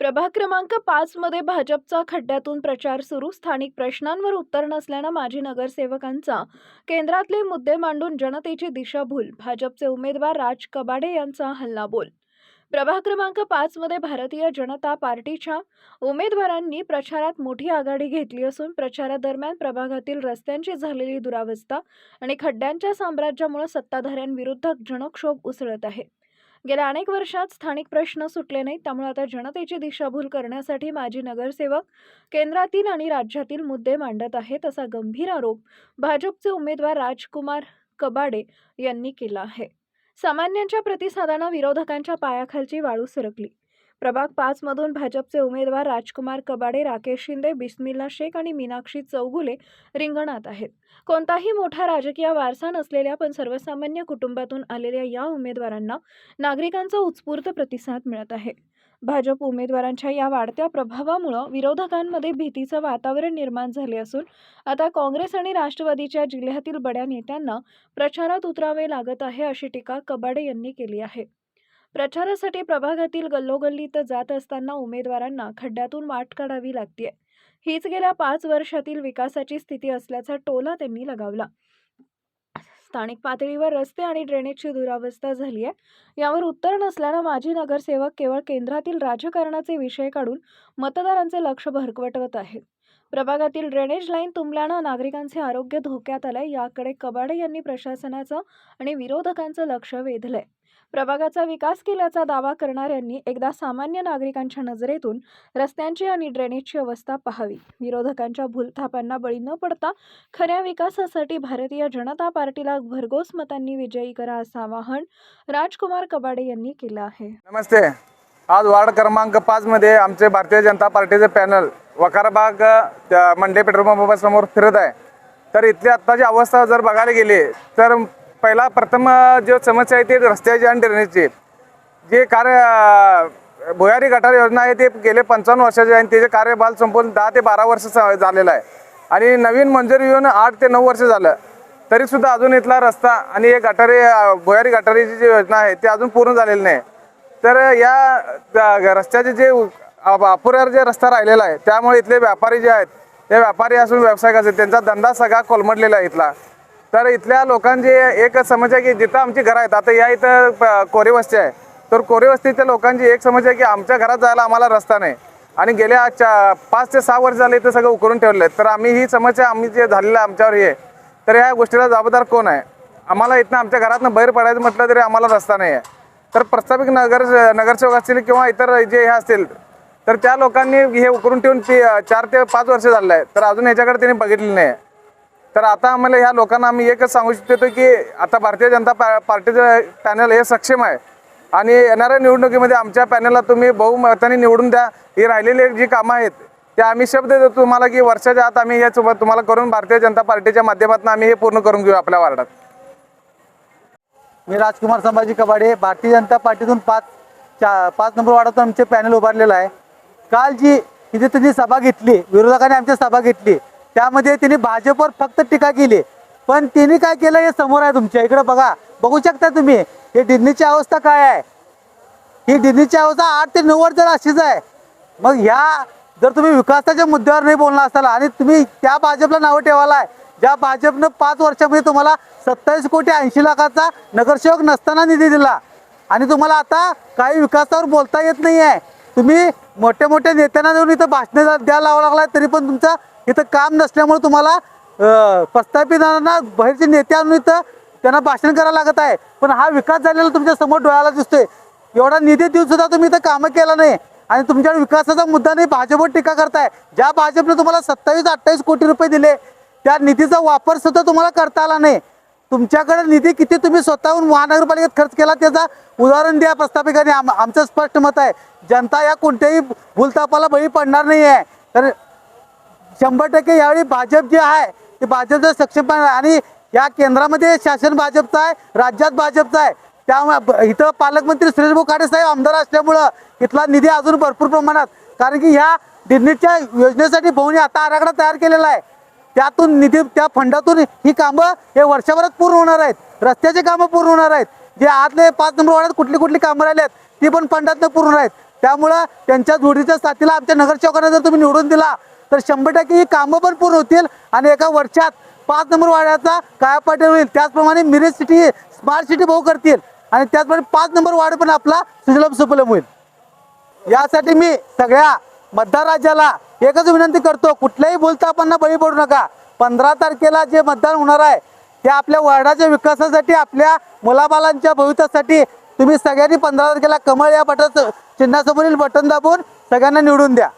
प्रभाग क्रमांक पाच मध्ये भाजपचा खड्ड्यातून प्रचार सुरू. स्थानिक प्रश्नांवर उत्तर नसल्यानं माजी नगरसेवकांचा केंद्रातले मुद्दे मांडून जनतेची दिशाभूल. भाजपचे उमेदवार राज कबाडे यांचा हल्लाबोल. प्रभाग क्रमांक पाच मध्ये भारतीय जनता पार्टीच्या उमेदवारांनी प्रचारात मोठी आघाडी घेतली असून प्रचारादरम्यान प्रभागातील रस्त्यांची झालेली दुरावस्था आणि खड्ड्यांच्या साम्राज्यामुळे सत्ताधाऱ्यांविरुद्ध जनक्षोभ उसळत आहे. गेल्या अनेक वर्षात स्थानिक प्रश्न सुटले नाहीत त्यामुळे आता जनतेची दिशाभूल करण्यासाठी माजी नगरसेवक केंद्रातील आणि राज्यातील मुद्दे मांडत आहेत असा गंभीर आरोप भाजपचे उमेदवार राजकुमार कबाडे यांनी केला आहे. सामान्यांच्या प्रतिसादानं विरोधकांच्या पायाखालची वाळू सरकली. प्रभाग पाच मधून भाजपचे उमेदवार राजकुमार कबाडे राकेश शिंदे बिस्मिल्ला शेख आणि मीनाक्षी चौगुले रिंगणात आहेत. कोणताही मोठा राजकीय वारसा नसलेल्या पण सर्वसामान्य कुटुंबातून आलेल्या या उमेदवारांना नागरिकांचा उत्स्फूर्त प्रतिसाद मिळत आहे. भाजप उमेदवारांच्या या वाढत्या प्रभावामुळं विरोधकांमध्ये भीतीचं वातावरण निर्माण झाले असून आता काँग्रेस आणि राष्ट्रवादीच्या जिल्ह्यातील बड्या नेत्यांना प्रचारात उतरावे लागत आहे अशी टीका कबाडे यांनी केली आहे. प्रचारासाठी प्रभागातील गल्लोगल्लीत जात असताना उमेदवारांना खड्ड्यातून वाट काढावी लागते हीच गेल्या पाच वर्षातील विकासाची स्थिती असल्याचा टोला त्यांनी लगावला. स्थानिक पातळीवर रस्ते आणि ड्रेनेजची दुरावस्था झाली आहे यावर उत्तर नसल्यानं माजी नगरसेवक केवळ केंद्रातील राजकारणाचे विषय काढून मतदारांचे लक्ष भरकवटवत आहेत. प्रभागातील ड्रेनेज लाईन तुंबल्यानं नागरिकांचे आरोग्य धोक्यात आलंय. याकडे कबाडे यांनी प्रशासनाचं आणि विरोधकांचं लक्ष वेधलंय. प्रभागाचा विकास केल्याचा दावा करणाऱ्यांनी एकदा सामान्य नागरिकांच्या नजरेतून रस्त्यांची आणि ड्रेनेजची अवस्था पाहावी. विरोधकांच्या भूलथापांना बळी न पडता खऱ्या विकासासाठी भारतीय जनता पार्टीला भरघोस मतांनी विजयी करा असं आवाहन राजकुमार कबाडे यांनी केलं आहे. नमस्ते. आज वार्ड क्रमांक पाच मध्ये आमचे भारतीय जनता पार्टीचे पॅनल वकारबाग त्या मंडे पेट्रोल पंपासमोर फिरत आहे. तर इथली आत्ताची अवस्था जर बघायला गेली तर पहिला प्रथम जो समस्या आहे ती रस्त्याची आणि ड्रेनेजची जे कार्य भुयारी गटार योजना आहे ते गेले पंचावन्न वर्षाचे आहे आणि त्याचे कार्यभाल संपून दहा ते बारा वर्ष झालेलं आहे. आणि नवीन मंजुरी येऊन आठ ते नऊ वर्ष झालं. तरीसुद्धा अजून इथला रस्ता आणि हे गटारी भुयारी गटारीची जी योजना आहे ती अजून पूर्ण झालेली नाही. तर या रस्त्याचे जे अपुऱ्यावर जे रस्ता राहिलेला आहे त्यामुळे इथले व्यापारी जे आहेत ते व्यापारी असून व्यावसायिक असेल त्यांचा धंदा सगळा कोलमडलेला आहे इथला. तर इथल्या लोकांची एक समस्या की जिथं आमची घरं आहेत आता या इथं प- वस्ती आहे. तर कोरे वस्तीच्या लोकांची एक समस्या आहे की आमच्या घरात जायला आम्हाला रस्ता नाही. आणि गेल्या चा पाच ते सहा वर्ष झाले इथं सगळं उकरून ठेवलं आहे तर आम्ही ही समस्या आम्ही जे झालेलं आमच्यावर हे. तर ह्या गोष्टीला जबाबदार कोण आहे? आम्हाला इथनं आमच्या घरातनं बाहेर पडायचं म्हटलं तरी आम्हाला रस्ता नाही आहे तर प्रस्थापित नगर नगरसेवक असतील किंवा इतर जे हे असतील तर त्या लोकांनी हे उकरून ठेवून चार ते पाच वर्ष झालं आहे तर अजून ह्याच्याकडे त्यांनी बघितले नाही. तर आता आम्हाला ह्या लोकांना आम्ही एकच सांगू इच्छितो की आता भारतीय जनता पा पार्टीचं पॅनल हे सक्षम आहे. आणि येणाऱ्या निवडणुकीमध्ये आमच्या पॅनलला तुम्ही बहुमताने निवडून द्या. ही राहिलेली जी कामं आहेत ते आम्ही शब्द देतो तुम्हाला की वर्षाच्या आत आम्ही हे सोबत तुम्हाला करून भारतीय जनता पार्टीच्या माध्यमातून आम्ही हे पूर्ण करून घेऊ आपल्या वार्डात. मी राजकुमार संभाजी कबाडे भारतीय जनता पार्टीतून पाच चा पाच नंबर वार्डातून आमचे पॅनल उभारलेलं आहे. काल जी इथे त्यांनी सभा घेतली विरोधकांनी आमची सभा घेतली त्यामध्ये त्यांनी भाजपवर फक्त टीका केली. पण त्यांनी काय केलं हे समोर आहे तुमच्या इकडे बघा बघू शकता तुम्ही हे डिडनीची अवस्था काय आहे? ही डिडनीची अवस्था आठ ते नऊ वर्ष अशीच आहे. मग ह्या जर तुम्ही विकासाच्या मुद्द्यावर नाही बोलणार असाल आणि तुम्ही त्या भाजपला नावं ठेवायला आहे ज्या भाजपनं पाच वर्षामध्ये तुम्हाला सत्तावीस कोटी ऐंशी लाखाचा नगरसेवक नसताना निधी दिला. आणि तुम्हाला आता काही विकासावर बोलता येत नाही आहे तुम्ही मोठ्या मोठ्या नेत्यांना देऊन इथं भाषणं द्या- द्यायला लावा लागलाय तरी पण तुमचं इथं काम नसल्यामुळे तुम्हाला अं, प्रस्थापितांना बाहेरचे नेते आणून इथं त्यांना भाषण करायला लागत आहे. पण हा विकास झालेला तुमच्यासमोर डोळ्याला दिसतोय. एवढा निधी देऊन सुद्धा तुम्ही इथं कामं केलं नाही. आणि तुमच्याकडे विकासाचा मुद्दा नाही भाजपवर टीका करताय. ज्या भाजपने तुम्हाला सत्तावीस अठ्ठावीस कोटी रुपये दिले त्या निधीचा वापर सुद्धा तुम्हाला करता आला नाही. तुमच्याकडे निधी किती तुम्ही स्वतःहून महानगरपालिकेत खर्च केला त्याचा उदाहरण द्या प्रस्थापिकाने. आम आमचं स्पष्ट मत आहे. जनता या कोणत्याही भूलतापाला बळी पडणार नाही आहे तर शंभर टक्के यावेळी भाजप जे आहे ते भाजपचं सक्षम आणि या केंद्रामध्ये शासन भाजपचं आहे राज्यात भाजपचं आहे. त्यामुळे इथं पालकमंत्री सुरेश भाऊ खाडे साहेब आमदार असल्यामुळं इथला निधी अजून भरपूर प्रमाणात. कारण की ह्या डिडनीच्या योजनेसाठी भाऊनी आता आराखडा तयार केलेला आहे. त्यातून निधी त्या फंडातून ही कामं हे वर्षभरात पूर्ण होणार आहेत. रस्त्याचे कामं पूर्ण होणार आहेत. जे आतले पाच नंबर वाड्यात कुठली कुठली कामं राहिली आहेत ती पण फंडातनं पूर्ण आहेत. त्यामुळं त्यांच्या जोडीच्या साथीला आमच्या नगरसेवकांना जर तुम्ही निवडून दिला तर शंभर टक्के ही कामं पण पूर्ण होतील आणि एका वर्षात पाच नंबर वाड्याचा कायापाटी होईल. त्याचप्रमाणे मिरज सिटी स्मार्ट सिटी भाऊ करतील. आणि त्याचप्रमाणे पाच नंबर वार्ड पण आपला सुजलम सुफलम होईल. यासाठी मी सगळ्या मतदार राज्याला एकच विनंती करतो कुठल्याही बोलतापांना बळी पडू नका. पंधरा तारखेला जे मतदान होणार आहे ते आपल्या वार्डाच्या विकासासाठी आपल्या मुलाबालांच्या भविष्यासाठी तुम्ही सगळ्यांनी पंधरा तारखेला कमळ या बटन चिन्हासमोरील बटन दाबून सगळ्यांना निवडून द्या.